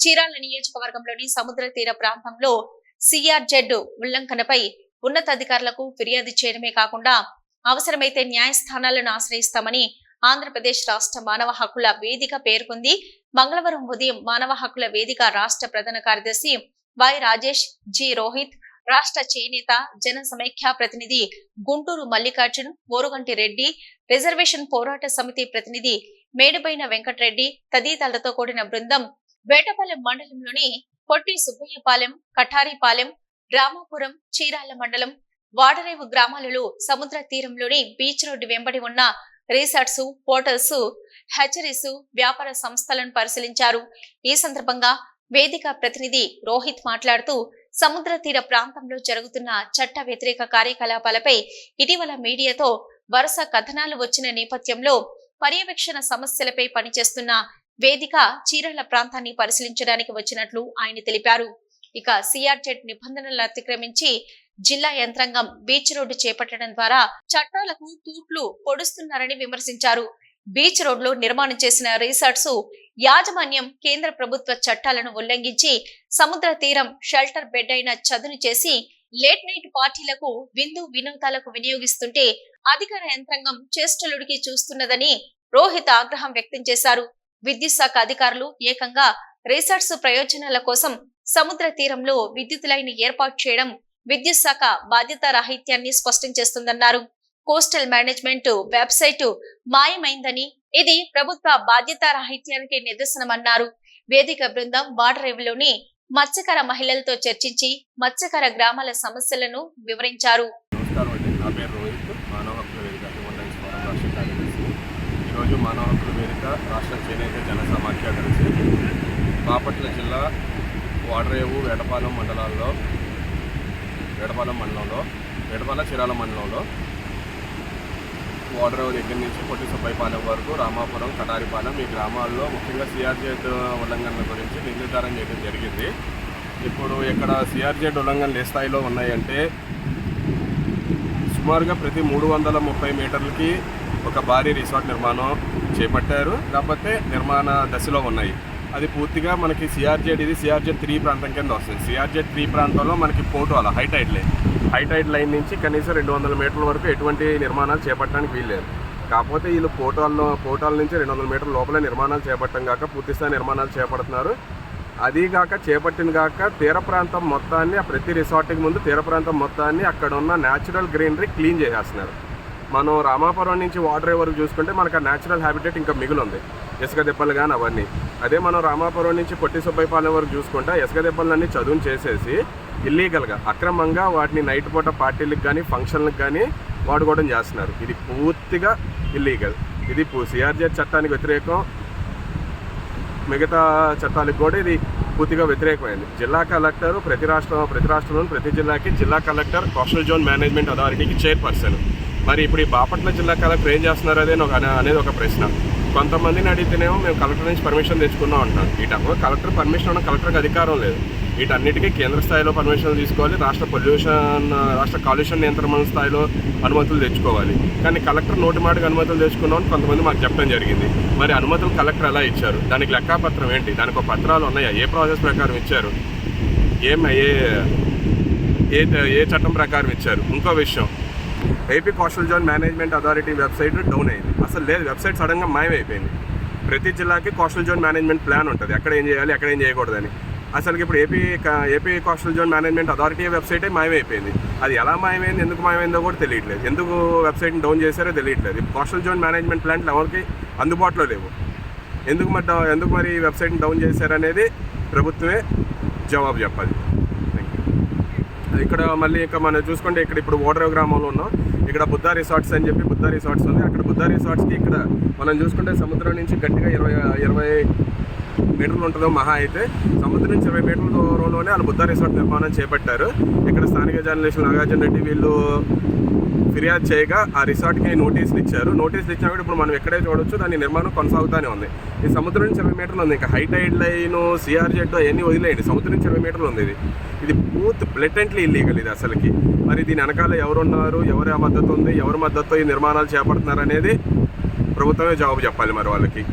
చీరాల నియోజకవర్గంలోని సముద్ర తీర ప్రాంతంలో సిఆర్జెడ్ ఉల్లంఘనపై ఉన్నతాధికారులకు ఫిర్యాదు చేయడమే కాకుండా అవసరమైతే న్యాయస్థానాలను ఆశ్రయిస్తామని ఆంధ్రప్రదేశ్ రాష్ట్ర మానవ హక్కుల వేదిక పేర్కొంది. మంగళవారం ఉదయం మానవ హక్కుల వేదిక రాష్ట్ర ప్రధాన కార్యదర్శి వై రాజేష్ జి రోహిత్ రాష్ట్ర చేనేత జన సమైక్య ప్రతినిధి గుంటూరు మల్లికార్జున్ ఓరుగంటి రెడ్డి రిజర్వేషన్ పోరాట సమితి ప్రతినిధి మేడిపైన వెంకటరెడ్డి తదితరులతో కూడిన బృందం వేటపాలెం మండలంలోని పొట్టి సుబ్బయ్యపాలెం కఠారిపాలెం రామాపురం చీరాల మండలం వాడరేవు గ్రామాలలో సముద్ర తీరంలోని బీచ్ రోడ్డు వెంబడి ఉన్న రిసార్ట్స్ హోటల్స్ హ్యాచరీస్ వ్యాపార సంస్థలను పరిశీలించారు. ఈ సందర్భంగా వేదిక ప్రతినిధి రోహిత్ మాట్లాడుతూ సముద్ర తీర ప్రాంతంలో జరుగుతున్న చట్ట వ్యతిరేక కార్యకలాపాలపై ఇటీవల మీడియాతో వరుస కథనాలు వచ్చిన నేపథ్యంలో పర్యవేక్షణ సమస్యలపై పనిచేస్తున్న వేదిక చీరల ప్రాంతాన్ని పరిశీలించడానికి వచ్చినట్లు ఆయన తెలిపారు. ఇక సిఆర్జెట్ నిబంధనలు అతిక్రమించి జిల్లా యంత్రాంగం బీచ్ రోడ్డు చేపట్టడం ద్వారా చట్టాలకు తూట్లు పొడుస్తున్నారని విమర్శించారు. బీచ్ రోడ్లో నిర్మాణం చేసిన రిసార్ట్స్ యాజమాన్యం కేంద్ర ప్రభుత్వ చట్టాలను ఉల్లంఘించి సముద్ర తీరం షెల్టర్ బెడ్ అయిన చదును చేసి లేట్ నైట్ పార్టీలకు విందు వినోదాలకు వినియోగిస్తుంటే అధికార యంత్రాంగం చేష్టలుడికి చూస్తున్నదని రోహిత్ ఆగ్రహం వ్యక్తం చేశారు. విద్యుత్ శాఖ అధికారులు ఏకంగా రీసార్ట్స్ ప్రయోజనాల కోసం సముద్ర తీరంలో విద్యుత్ లైన్ ఏర్పాటు చేయడం విద్యుత్ శాఖ బాధ్యత రాహిత్యాన్ని స్పష్టం చేస్తుందన్నారు. కోస్టల్ మేనేజ్మెంట్ వెబ్సైట్ మాయమైందని ఇది ప్రభుత్వ బాధ్యత రాహిత్యానికి నిదర్శనమన్నారు. వేదిక బృందం వాడరేవులోని మత్స్యకార మహిళలతో చర్చించి మత్స్యకార గ్రామాల సమస్యలను వివరించారు. నమస్కారం అండి. నా పేరు రోహిత్. మానవ హక్కుల వేదిక ఈరోజు మానవ రాష్ట్ర చేనేత జన సమాఖ్య కలిసి బాపట్ల జిల్లా వాడరేవు వేటపాలెం మండలాల్లో వేటపాలెం మండలంలో వేటపాలెం చిరాల మండలంలో వాడరేవు దగ్గర నుంచి పొట్టి సుబ్బైపాలెం వరకు రామాపురం కటారిపాలెం ఈ గ్రామాల్లో ముఖ్యంగా సిఆర్జెడ్ ఉల్లంఘనల గురించి నిర్ధారణ చేయడం జరిగింది. ఇప్పుడు ఇక్కడ సిఆర్జెడ్ ఉల్లంఘనలు ఏ స్థాయిలో ఉన్నాయంటే సుమారుగా ప్రతి మూడు వందల ముప్పై మీటర్లకి ఒక భారీ రిసార్ట్ నిర్మాణం చేపట్టారు. కాకపోతే నిర్మాణ దశలో ఉన్నాయి. అది పూర్తిగా మనకి సిఆర్జెడ్ ఇది సిఆర్జెడ్ త్రీ ప్రాంతం కింద వస్తుంది. సిఆర్జెడ్ త్రీ ప్రాంతంలో మనకి పోటోల high tide line high tide line నుంచి కనీసం రెండు వందల మీటర్ల వరకు ఎటువంటి నిర్మాణాలు చేపట్టడానికి వీల్లేదు కాకపోతే వీళ్ళు పోటాల్లో పోటాల నుంచి రెండు వందల మీటర్ల లోపలే నిర్మాణాలు చేపట్టడం కాక పూర్తిస్థాయి నిర్మాణాలు చేపడుతున్నారు. అదీగాక చేపట్టిన కాక తీర ప్రాంతం మొత్తాన్ని ప్రతి రిసార్ట్కి ముందు తీర ప్రాంతం మొత్తాన్ని అక్కడ ఉన్న న్యాచురల్ గ్రీనరీ క్లీన్ చేసేస్తున్నారు. మనం రామాపురం నుంచి వాటర్ వరకు చూసుకుంటే మనకు ఆ న్యాచురల్ హ్యాబిటేట్ ఇంకా మిగులుంది. ఇసుక దెబ్బలు కానీ అవన్నీ. అదే మనం రామాపురం నుంచి పొట్టి సుబ్బైపాలెం వరకు చూసుకుంటే ఇసుక దెబ్బలన్నీ చదువును చేసేసి ఇల్లీగల్గా అక్రమంగా వాటిని నైట్ పూట పార్టీలకు కానీ ఫంక్షన్లకు కానీ వాడుకోవడం చేస్తున్నారు. ఇది పూర్తిగా ఇల్లీగల్ ఇది సిఆర్జెడ్ చట్టానికి వ్యతిరేకం. మిగతా చట్టాలకు కూడా ఇది పూర్తిగా వ్యతిరేకమైంది. జిల్లా కలెక్టర్ ప్రతి రాష్ట్రం ప్రతి రాష్ట్రంలోని ప్రతి జిల్లాకి జిల్లా కలెక్టర్ కోస్టల్ జోన్ మేనేజ్మెంట్ అథారిటీకి చైర్పర్సన్ మరి ఇప్పుడు ఈ బాపట్ల జిల్లా కలెక్టర్ ఏం చేస్తున్నారు అదే ఒక అనేది ఒక ప్రశ్న. కొంతమందిని అడిగితేనేమో మేము కలెక్టర్ నుంచి పర్మిషన్ తెచ్చుకున్నాం అంటారు. ఈ టైంలో కలెక్టర్ పర్మిషన్ ఉన్న కలెక్టర్కి అధికారం లేదు. వీటన్నిటికీ కేంద్ర స్థాయిలో పర్మిషన్ తీసుకోవాలి రాష్ట్ర పొల్యూషన్ రాష్ట్ర కాలుష్యం నియంత్రణ స్థాయిలో అనుమతులు తెచ్చుకోవాలి. కానీ కలెక్టర్ నోటి మాటకు అనుమతులు తెచ్చుకున్నామని కొంతమంది మాకు చెప్పడం జరిగింది. మరి అనుమతులు కలెక్టర్ ఎలా ఇచ్చారు? దానికి లెక్కాపత్రం ఏంటి? దానికి పత్రాలు ఉన్నాయా? ఏ ప్రాసెస్ ప్రకారం ఇచ్చారు? ఏం ఏ ఏ ఏ చట్టం ప్రకారం ఇచ్చారు? ఇంకో విషయం. AP coastal zone management authority website down అయింది. అసలు లేదు వెబ్సైట్ సడన్గా మాయమైపోయింది. ప్రతి జిల్లాకి కోస్టల్ జోన్ మేనేజ్మెంట్ ప్లాన్ ఉంటుంది. ఎక్కడ ఏం చేయాలి ఎక్కడ ఏం చేయకూడదని. అసలు ఇప్పుడు AP AP coastal zone management authority వెబ్సైటే మాయమైపోయింది. అది ఎలా మాయమైంది ఎందుకు మాయమైందో కూడా తెలియట్లేదు. ఎందుకు వెబ్సైట్ని డౌన్ చేశారో తెలియట్లేదు. కోస్టల్ జోన్ మేనేజ్మెంట్ ప్లాంట్లు ఎవరికి అందుబాటులో లేవు. ఎందుకు మరి ఎందుకు మరి ఈ వెబ్సైట్ని డౌన్ చేశారనేది ప్రభుత్వమే జవాబు చెప్పాలి. ఇక్కడ మళ్ళీ ఇంకా మనం చూసుకుంటే ఇక్కడ ఇప్పుడు ఓడరేవ్ గ్రామంలో ఉన్నాం. ఇక్కడ బుద్ధా రిసార్ట్స్ అని చెప్పి బుద్ధా రిసార్ట్స్ ఉంది. అక్కడ బుద్ధా రిసార్ట్స్కి ఇక్కడ మనం చూసుకుంటే సముద్రం నుంచి గట్టిగా ఇరవై ఇరవై మీటర్లు ఉంటుందో మహా అయితే సముద్రం నుంచి ఇరవై మీటర్ల దూరంలోనే వాళ్ళు బుద్ధ రిసార్ట్ నిర్మాణం చేపట్టారు. ఇక్కడ స్థానిక జర్నలిస్టు నాగార్జున రెడ్డి వీళ్ళు ఫిర్యాదు చేయగా ఆ రిసార్ట్కి నోటీసులు ఇచ్చారు. నోటీసులు ఇచ్చినా కూడా ఇప్పుడు మనం ఎక్కడే చూడొచ్చు దాని నిర్మాణం కొనసాగుతూనే ఉంది. ఈ సముద్రం నుంచి ఇరవై మీటర్లు ఉంది. ఇంకా హైటైడ్ లైన్ సిఆర్జెడ్ అవన్నీ వదిలేయండి. సముద్రం నుంచి ఇరవై మీటర్లు ఉంది ఇది. ఇది పూర్తి బ్లెటెంట్లీ ఇల్లీగల్ ఇది అసలుకి. మరి దీని వెనకాల ఎవరున్నారు ఎవరి మద్దతు ఉంది ఎవరి మద్దతు ఈ నిర్మాణాలు చేపడుతున్నారు అనేది ప్రభుత్వమే జవాబు చెప్పాలి మరి వాళ్ళకి.